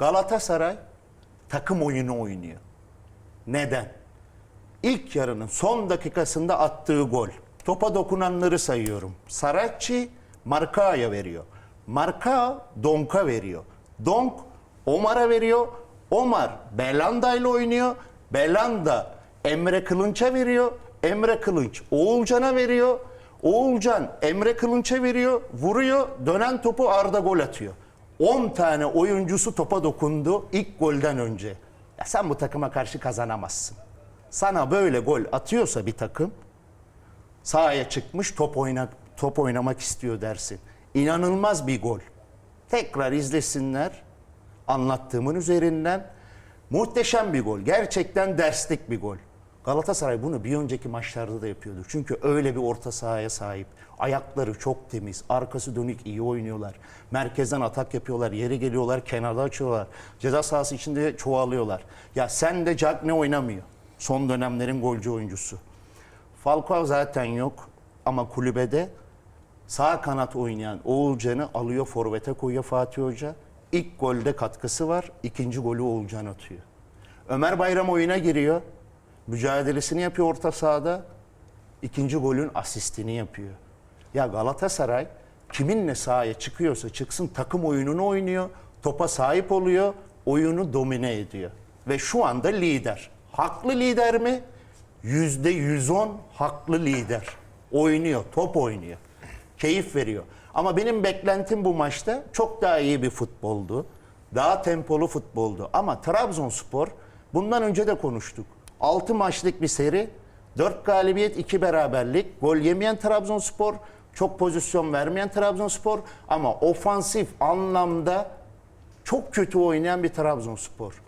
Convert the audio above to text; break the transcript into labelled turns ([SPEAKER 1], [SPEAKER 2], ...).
[SPEAKER 1] Galatasaray takım oyunu oynuyor. Neden? İlk yarının son dakikasında attığı gol. Topa dokunanları sayıyorum. Saracchi Markao'ya veriyor. Markao Donk'a veriyor. Donk Omar'a veriyor. Omar Belanda ile oynuyor. Belanda Emre Kılınç'a veriyor. Emre Kılınç Oğulcan'a veriyor. Oğulcan Emre Kılınç'a veriyor. Vuruyor. Dönen topu Arda gol atıyor. 10 tane oyuncusu topa dokundu ilk golden önce. Ya sen bu takıma karşı kazanamazsın. Sana böyle gol atıyorsa bir takım sahaya çıkmış top oyna top oynamak istiyor dersin. İnanılmaz bir gol. Tekrar izlesinler anlattığımın üzerinden muhteşem bir gol. Gerçekten derslik bir gol. Galatasaray bunu bir önceki maçlarda da yapıyordu. Çünkü öyle bir orta sahaya sahip. Ayakları çok temiz, arkası dönük iyi oynuyorlar. Merkezden atak yapıyorlar, yeri geliyorlar, kenarda açıyorlar. Ceza sahası içinde çoğalıyorlar. Ya sen de Jack ne oynamıyor? Son dönemlerin golcü oyuncusu. Falcao zaten yok ama kulübede sağ kanat oynayan Oğulcan'ı alıyor forvete koyuyor Fatih Hoca. İlk golde katkısı var. ikinci golü Oğulcan atıyor. Ömer Bayram oyuna giriyor. Mücadelesini yapıyor orta sahada. İkinci golün asistini yapıyor. Ya Galatasaray kiminle sahaya çıkıyorsa çıksın takım oyununu oynuyor. Topa sahip oluyor. Oyunu domine ediyor. Ve şu anda lider. Haklı lider mi? Yüzde 110 haklı lider. Oynuyor, top oynuyor. Keyif veriyor. Ama benim beklentim bu maçta çok daha iyi bir futboldu. Daha tempolu futboldu. Ama Trabzonspor bundan önce de konuştuk. 6 maçlık bir seri, 4 galibiyet, 2 beraberlik. Gol yemeyen Trabzonspor, çok pozisyon vermeyen Trabzonspor ama ofansif anlamda çok kötü oynayan bir Trabzonspor.